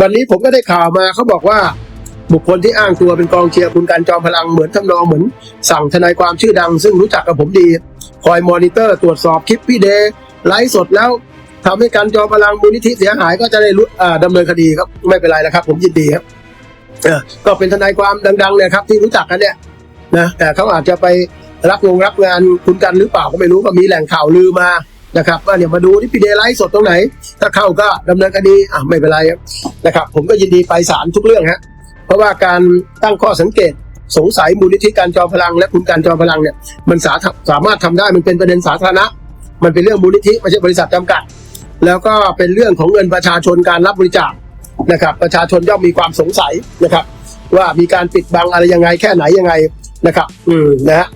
วันนี้ผมก็ได้ข่าวมาเขาบอกว่า บุคคลที่อ้างตัวเป็นกองเชียร์คุณการจอมพลังเหมือนทำนองเหมือน สั่งทนายความชื่อดัง ซึ่งรู้จักกับผมดี คอยมอนิเตอร์ตรวจสอบคลิปพี่เดย์ไลฟ์สดแล้วทำให้การจอมพลังมูลนิธิเสียหายก็จะได้รู้อ่าดำเนินคดีครับไม่เป็นไรแล้วครับ ผมยินดีครับก็เป็นทนายความดังๆเนี่ยครับที่รู้จักกันเนี่ยนะแต่เขาอาจจะไปรับงงรับงานคุณกันหรือเปล่าก็ไม่รู้ก็มีแหล่งข่าวลือมา นะครับว่าเนี่ยมาดูที่พีเดไลฟ์สดตรงไหน ถ้าเข้าก็ดำเนินคดีอะไม่เป็นไรนะครับ ผมก็ยินดีไปศาลทุกเรื่องฮะเพราะว่าการตั้งข้อสังเกตสงสัยมูลนิธิการจอมพลัง และคุณการจอมพลังเนี่ยมันสาสามารถทำได้มันเป็นประเด็นสาธารณะ มันเป็นเรื่องมูลนิธิไม่ใช่บริษัทจำกัด แล้วก็เป็นเรื่องของเงินประชาชนการรับบริจาคนะครับ ประชาชนย่อมมีความสงสัยนะครับ ว่ามีการปิดบังอะไรยังไงแค่ไหนยังไงนะครับ อืมนะฮะ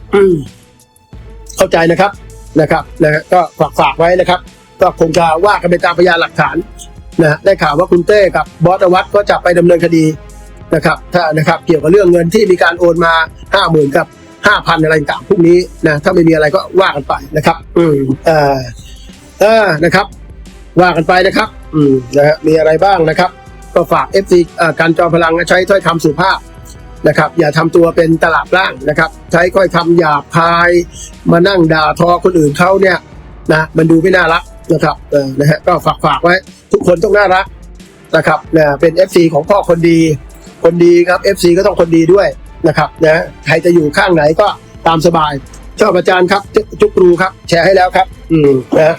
เข้าใจนะครับ นะครับนะฮะก็ฝากฝากไว้นะครับ ก็คงจะว่ากันไปตามพยานหลักฐานนะฮะได้ข่าวว่าคุณเต้กับบอสอวัตก็จะไปดำเนินคดีนะครับถ้านะครับเกี่ยวกับเรื่องเงินที่มีการโอนมาห้าหมื่นกับห้าพันอะไรต่างๆพวกนี้นะถ้าไม่มีอะไรก็ว่ากันไปนะครับ อืมเอ่อเออนะครับ ว่ากันไปนะครับ อืมนะฮะมีอะไรบ้างนะครับ ก็ฝาก FC เอ่อการจอมพลังใช้ถ้อยคำสุภาพ นะครับอย่าทำตัวเป็นตลาดล่างนะครับใช้ค่อยคำหยาบคาย มานั่งด่าทอคนอื่นเขาเนี่ยนะมันดูไม่น่ารักนะครับเออนะฮะก็ฝากฝากไว้ ทุกคนต้องน่ารักนะครับนะเป็น FC ของพ่อคนดี คนดีครับ FC ก็ต้องคนดีด้วยนะครับนะใครจะอยู่ข้างไหนก็ตามสบาย ชอบอาจารย์ครับ จุกรูครับ แชร์ให้แล้วครับ อืมนะ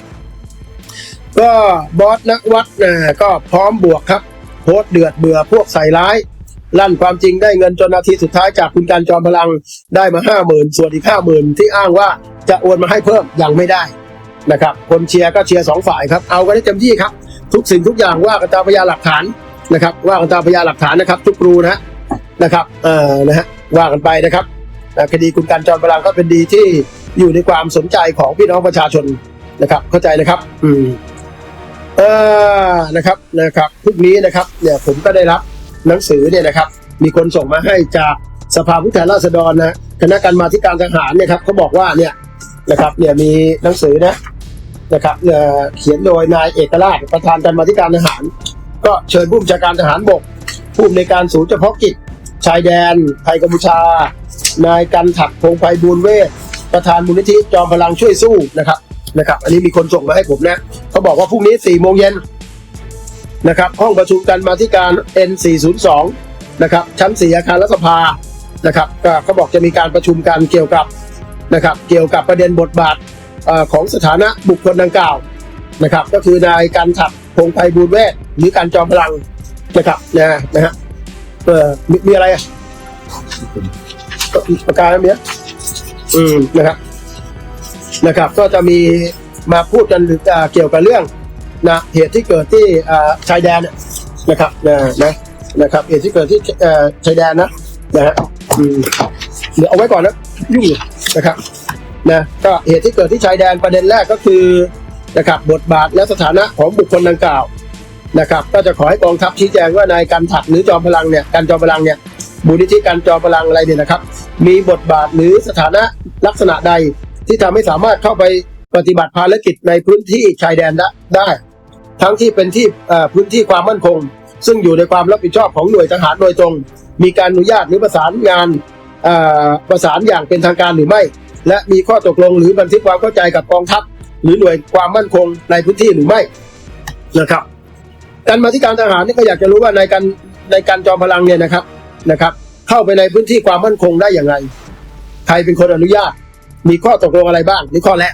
ก็บอสนักวัดนะก็พร้อมบวกครับโพสเดือดเบื่อพวกใส่ร้าย ลั่นความจริงได้เงินจนนาทีสุดท้ายจากคุณการจอมพลังได้มาห้าหมื่นส่วนอีกห้าหมื่นที่อ้างว่าจะโอนมาให้เพิ่มยังไม่ได้นะครับคนเชียร์ก็เชียร์สองฝ่ายครับเอากันให้เต็มที่ครับ ทุกสิ่งทุกอย่างว่ากันตามพยานหลักฐานนะครับ ว่ากันตามพยานหลักฐานนะครับทุกครูนะนะครับเอ่อนะฮะว่ากันไปนะครับคดีคุณการจอมพลังก็เป็นดีที่อยู่ในความสนใจของพี่น้องประชาชนนะครับ เข้าใจนะครับ อืมเออนะครับนะครับพรุ่งนี้นะครับเนี่ยผมก็ได้รับ หนังสือเนี่ยนะครับ มีคนส่งมาให้จากสภาผู้แทนราษฎรนะคณะกรรมาธิการทหารเนี่ยครับเขาบอกว่าเนี่ยนะครับเนี่ยมีหนังสือนะนะครับเอ่อเขียนโดยนายเอกราชประธานกรรมาธิการทหาร ก็เชิญผู้บัญชาการทหารบก ผู้อำนวยการศูนย์เฉพาะกิจ ชายแดน ไทยกัมพูชา นายกันถักพงไพบูลเวทประธานมูลนิธิจอมพลังช่วยสู้นะครับนะครับ อันนี้มีคนส่งมาให้ผมนะเขาบอกว่าพรุ่งนี้4โมงเย็น นะครับห้องประชุมกันมาที่การ N402 นะครับชั้น4อาคารรัฐสภานะครับก็เขาบอกจะมีการประชุมกันเกี่ยวกับนะครับเกี่ยวกับประเด็นบทบาทอของสถานะบุคคลดังกล่าวนะครับก็คือนายกันถักพงไพบูลเวทหรือการจอมพลังนะครับนะนะฮะเออมีมีอะไรอะประกาศเนี้ยอืมนะครับนะครับ ก็จะมีมาพูดกันเกี่ยวกับเรื่อง นะเหตุที่เกิดที่ชายแดนนะครับนะนะนะครับเหตุที่เกิดที่ชายแดนนะนะฮะเดี๋ยวเอาไว้ก่อนนะยุ่งนะครับนะก็เหตุที่เกิดที่ชายแดนประเด็นแรกก็คือนะครับบทบาทและสถานะของบุคคลดังกล่าวนะครับ ก็จะขอให้กองทัพชี้แจงว่านายกันถักหรือจอมพลังเนี่ยการจอมพลังเนี่ยมูลนิธิการจอมพลังอะไรเนี่ยนะครับ มีบทบาทหรือสถานะลักษณะใดที่ทำให้สามารถเข้าไปปฏิบัติภารกิจในพื้นที่ชายแดนได้ ทั้งที่เป็นที่พื้นที่ความมั่นคง ซึ่งอยู่ในความรับผิดชอบของหน่วยทหารโดยตรง มีการอนุญาตหรือประสานงานประสานอย่างเป็นทางการหรือไม่ และมีข้อตกลงหรือบันทึกความเข้าใจกับกองทัพ หรือหน่วยความมั่นคงในพื้นที่หรือไม่นะครับการมาที่การทหารนี่ก็อยากจะรู้ว่าในการในการจอมพลังเนี่ยนะครับนะครับ เข้าไปในพื้นที่ความมั่นคงได้อย่างไร ใครเป็นคนอนุญาต มีข้อตกลงอะไรบ้างนี่ข้อแรก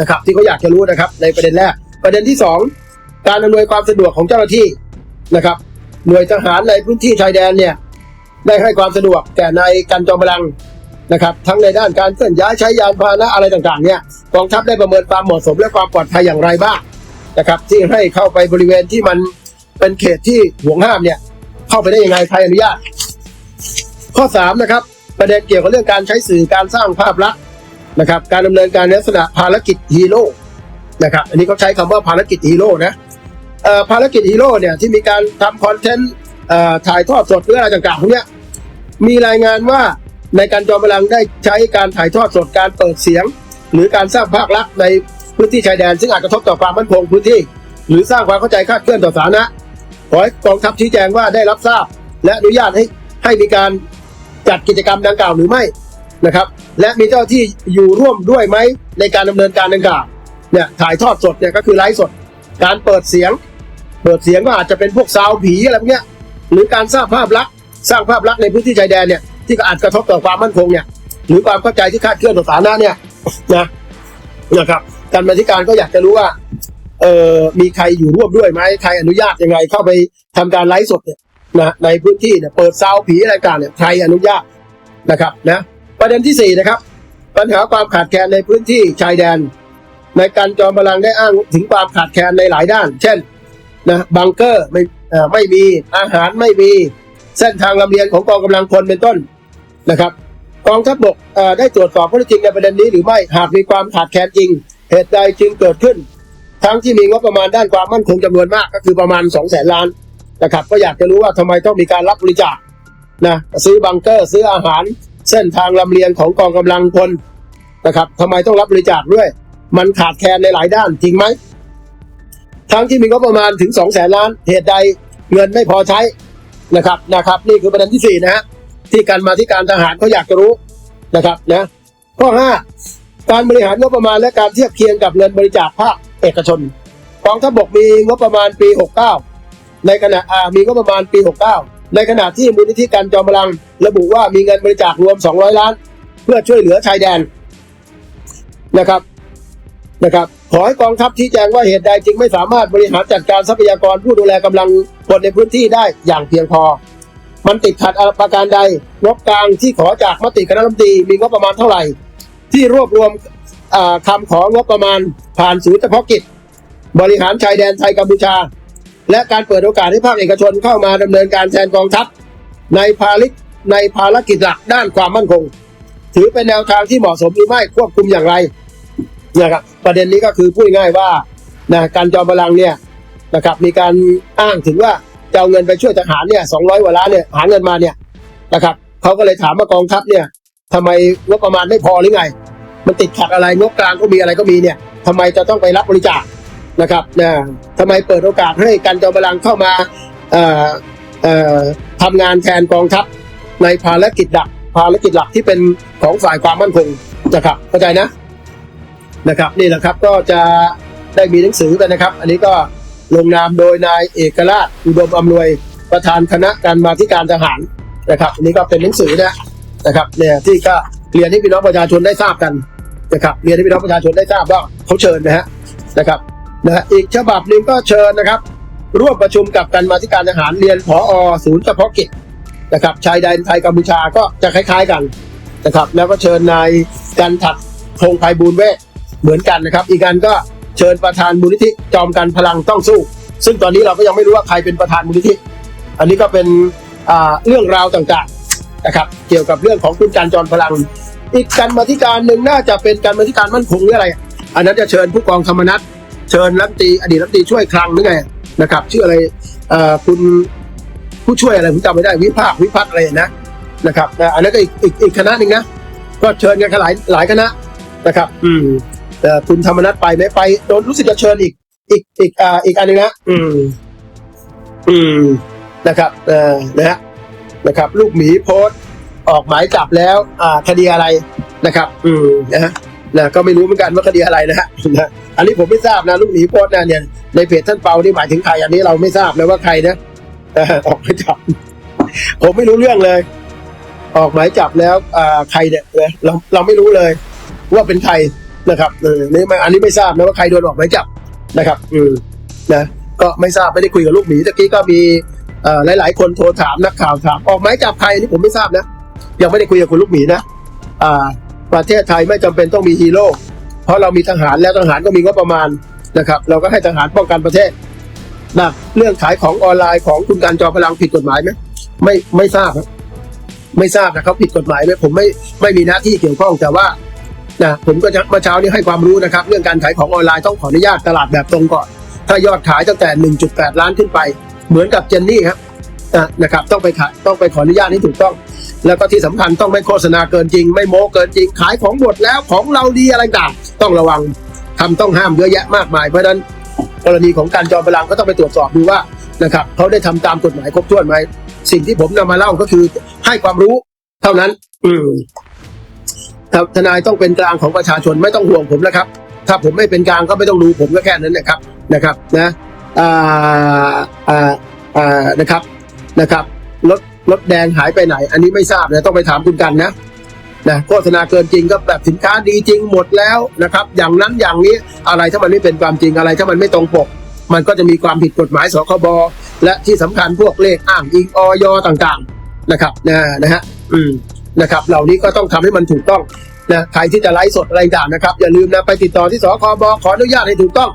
นะครับ ที่เขาอยากจะรู้นะครับ ในประเด็นแรก ประเด็นที่สอง การอำนวยความสะดวกของเจ้าหน้าที่นะครับ หน่วยทหารในพื้นที่ชายแดนเนี่ยได้ให้ความสะดวกแก่ในายกันจอมพลังนะครับทั้งในด้านการเคลื่อนย้ายใช้ยานพาหนะอะไรต่างๆเนี่ยกองทัพได้ประเมินความเหมาะสมและความปลอดภัยอย่างไรบ้างนะครับ ที่ให้เข้าไปบริเวณที่มันเป็นเขตที่ห่วงห้ามเนี่ยเข้าไปได้ยังไงใครอนุญาต ข้อสามนะครับประเด็นเกี่ยวกับเรื่องการใช้สื่อการสร้างภาพลักษณ์นะครับ การดำเนินการในลักษณะภารกิจฮีโร่นะครับ อันนี้เขาใช้คำว่าภารกิจฮีโร่นะเภารกิจฮีโร่เนี่ยที่มีการทำคอนเทนต์ถ่ายทอดสดหรืออะไรต่างๆพวกเนี้ยมีรายงานว่าในการจอมพลังได้ใช้การถ่ายทอดสดการเปิดเสียง หรือการสร้างภาพลักษณ์ในพื้นที่ชายแดน ซึ่งอาจกระทบต่อความมั่นคงพื้นที่ หรือสร้างความเข้าใจคาดเคลื่อนต่อสาธารณะขอให้กองทัพชี้แจงว่าได้รับทราบ และอนุญาตให้ให้มีการจัดกิจกรรมดังกล่าวหรือไม่นะครับ และมีเจ้าที่อยู่ร่วมด้วยไหมในการดำเนินการดังกล่าวเนี่ยถ่ายทอดสดเนี่ยก็คือไลฟ์สด การเปิดเสียง เปิดเสียงก็อาจจะเป็นพวกซาวผีอะไรพวกเนี้ยหรือการสร้างภาพลักษณ์สร้างภาพลักษณ์ในพื้นที่ชายแดนเนี่ยที่ก็อาจกระทบต่อความมั่นคงเนี่ยหรือความเข้าใจที่คาดเคลื่อนต่อสาธารณะเนี่ยนะนะครับการบัญชีการก็อยากจะรู้ว่าเอ่อมีใครอยู่ร่วมด้วยไหมใครอนุญาตยังไงเข้าไปทำการไลฟ์สดเนี่ยนะในพื้นที่เนี่ยเปิดซาวผีอะไรต่างเนี่ยใครอนุญาตนะครับนะประเด็นที่สี่นะครับปัญหาความขาดแคลนในพื้นที่ชายแดน ในการจอมพลังได้อ้างถึงความขาดแคลนในหลายด้าน เช่น นะบังเกอร์ไม่ไม่มีอาหารไม่มีเส้นทางลำเลียงของกองกำลังพลเป็นต้นนะครับ กองทัพบกได้ตรวจสอบข้อเท็จจริงในประเด็นนี้หรือไม่หากมีความขาดแคลนจริง เหตุใดจึงเกิดขึ้น ทั้งที่มีงบประมาณด้านความมั่นคงจำนวนมากก็คือประมาณ2องแสนล้านนะครับ ก็อยากจะรู้ว่าทำไมต้องมีการรับบริจาคนะซื้อบังเกอร์ซื้ออาหารเส้นทางลำเลียงของกองกำลังพลนะครับทำไมต้องรับบริจาคด้วย มันขาดแคลนในหลายด้านจริงไหม ทั้งที่มีงบประมาณถึงสองแสนล้าน เหตุใดเงินไม่พอใช้นะครับนะครับ นี่คือประเด็นที่สี่นะฮะที่การมาที่การทหารเขาอยากจะรู้นะครับนะข้อห้าการบริหารงบประมาณและการเทียบเคียงกับเงินบริจาคภาคเอกชนกองทัพบกมีงบประมาณปี 69 ในขณะอ่ามีงบประมาณปี 69 ในขณะที่มูลนิธิการจอมพลัง ระบุว่ามีเงินบริจาครวม 200 ล้าน เพื่อช่วยเหลือชายแดนนะครับนะครับ ขอให้กองทัพชี้แจงว่าเหตุใดจึงไม่สามารถบริหารจัดการทรัพยากรผู้ดูแลกำลังพลในพื้นที่ได้อย่างเพียงพอ มันติดขัดอะไรประการใดงบกลางที่ขอจากมติคณะรัฐมนตรีมีงบประมาณเท่าไหร่ ที่รวบรวมอ่าคำของบประมาณผ่านศูนย์เฉพาะกิจ บริหารชายแดนไทยกัมพูชา และการเปิดโอกาสให้ภาคเอกชนเข้ามาดำเนินการแทนกองทัพในภารกิจในภารกิจหลักด้านความมั่นคง ถือเป็นแนวทางที่เหมาะสมหรือไม่ควบคุมอย่างไร นะครับประเด็นนี้ก็คือพูดง่ายๆว่านะการจอมพลังเนี่ยนะครับมีการอ้างถึงว่าจะเอาเงินไปช่วยทหารเนี่ยสองร้อยกว่าล้านเนี่ยหาเงินมาเนี่ยนะครับเขาก็เลยถามว่ากองทัพเนี่ยทำไมงบประมาณไม่พอหรือไง มันติดขัดอะไรงบกลางก็มีอะไรก็มีเนี่ยทำไมจะต้องไปรับบริจาคนะครับนะทำไมเปิดโอกาสให้การจอมพลังเข้ามาเอ่อเอ่อทำงานแทนกองทัพในภารกิจหลักภารกิจหลักที่เป็นของฝ่ายความมั่นคงนะครับเข้าใจนะ นะครับนี่แหละครับก็จะได้มีหนังสือไปนะครับ อันนี้ก็ลงนามโดยนายเอกราชอุดมอำนวยประธานคณะการมาธิการทหารนะครับอันนี้ก็เป็นหนังสือนะนะครับเนี่ยที่ก็เรียนให้พี่น้องประชาชนได้ทราบกันนะครับเรียนให้พี่น้องประชาชนได้ทราบว่าเขาเชิญนะฮะนะครับนะอีกฉบับหนึ่งก็เชิญนะครับ ร่วมประชุมกับการมาธิการทหารเรียนผอศูนย์เฉพาะกิจนะครับชายแดนไทยกัมพูชาก็จะคล้าย ๆกันนะครับแล้วก็เชิญนายกันถัดพงษ์ไพบูลย์เวท เหมือนกันนะครับ อีกการก็เชิญประธานมูลนิธิจอมกันพลังต้องสู้ ซึ่งตอนนี้เราก็ยังไม่รู้ว่าใครเป็นประธานมูลนิธิ อันนี้ก็เป็นเรื่องราวต่างๆนะครับ เกี่ยวกับเรื่องของคุณการจอมพลัง อีกการมาธิการหนึ่งน่าจะเป็นการมาธิการมั่นคงหรืออะไร อันนั้นจะเชิญผู้กองธรรมนัฐเชิญรัฐตีอดีตรัฐตีช่วยคลังหรือไงนะครับชื่ออะไรคุณผู้ช่วยอะไรผมจำไม่ได้วิภาควิพัฒน์อะไรนะนะครับอันนั้นก็อีกอีกคณะหนึ่งนะก็เชิญกันหลายหลายคณะนะครับ อืม คุณธรรมนัฐไปไหมไปโดนรู้สึกจะเชิญอีก อีกอีกอ่าอีกอันหนึงนะอืม อืมนะครับเอ่อนะฮะนะครับ ลูกหมีโพสต์ออกหมายจับแล้ว อ่าคดีอะไรนะครับ อืมนะฮะนะก็ไม่รู้เหมือนกันว่าคดีอะไรนะฮะนะอันนี้ผมไม่ทราบนะลูกหมีโพสต์นะเนี่ยในเพจท่านเปาที่หมายถึงใครอันนี้เราไม่ทราบนะว่าใครนะเออออกหมายจับ ผมไม่รู้เรื่องเลย ออกหมายจับแล้ว อ่าใครเนี่ยนะเราเราไม่รู้เลย ว่าเป็นใคร นะครับเออนี่ไม่อันนี้ไม่ทราบนะว่าใครโดนออกหมายจับนะครับอืมนะก็ไม่ทราบไม่ได้คุยกับลูกหมีตะกี้ก็มีเอ่อหลาย ๆ คนโทรถามนักข่าวถามออกหมายจับใครอันนี่ผมไม่ทราบนะยังไม่ได้คุยกับคุณลูกหมีนะอ่า ประเทศไทยไม่จำเป็นต้องมีฮีโร่เพราะเรามีทหารแล้วทหารก็มีงบประมาณนะครับ เราก็ให้ทหารป้องกันประเทศนะเรื่องขายของออนไลน์ของคุณการจอมพลังผิดกฎหมายไหมไม่ไม่ทราบครับไม่ทราบนะเขาผิดกฎหมายไหมผมไม่ไม่มีหน้าที่เกี่ยวข้องแต่ว่า นะผมก็จะเมื่อเช้านี้ให้ความรู้นะครับ เรื่องการขายของออนไลน์ต้องขออนุญาตตลาดแบบตรงก่อน ถ้ายอดขายตั้งแต่ 1.8 ล้านขึ้นไป เหมือนกับเจนนี่ครับนะครับต้องไปขายต้องไปขออนุญาตให้ถูกต้อง แล้วก็ที่สำคัญต้องไม่โฆษณาเกินจริง ไม่โม้เกินจริง ขายของหมดแล้วของเราดีอะไรต่างต้องระวังคำต้องห้ามเยอะแยะมากมายเพราะฉะนั้นกรณีของการจอมพลังก็ต้องไปตรวจสอบดูว่านะครับเขาได้ทำตามกฎหมายครบถ้วนไหมสิ่งที่ผมนำมาเล่าก็คือให้ความรู้เท่านั้น อืม ทนายต้องเป็นกลางของประชาชนไม่ต้องห่วงผมแล้วครับ ถ้าผมไม่เป็นกลางก็ไม่ต้องดูผมก็แค่นั้นนะครับนะครับนะอ่าอ่าอ่านะครับนะครับรถรถแดงหายไปไหน อันนี้ไม่ทราบนะต้องไปถามคุณกันนะนะโฆษณาเกินจริงก็แบบสินค้าดีจริงหมดแล้วนะครับ อย่างนั้นอย่างนี้อะไรถ้ามันไม่เป็นความจริงอะไร ถ้ามันไม่ตรงปก มันก็จะมีความผิดกฎหมายสคบและที่สำคัญพวกเลขอ้างอิงออยต่างๆ นะครับนะนะฮะอืม นะครับ เหล่านี้ก็ต้องทำให้มันถูกต้องนะใครที่จะไลฟ์สดอะไรต่างนะครับ อย่าลืมนะไปติดต่อที่สคบขออนุญาตให้ถูกต้อง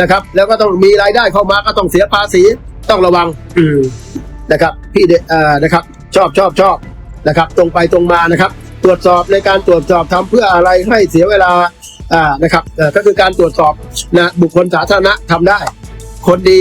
นะครับ แล้วก็ต้องมีรายได้เข้ามาก็ต้องเสียภาษีต้องระวังอืนะครับ พี่เดอ่อนะครับ ชอบชอบชอบนะครับ ตรงไปตรงมานะครับ ตรวจสอบในการตรวจสอบทำเพื่ออะไรให้เสียเวลาอ่านะครับก็คือการตรวจสอบนะบุคคลสาธารณะทำได้ คนดี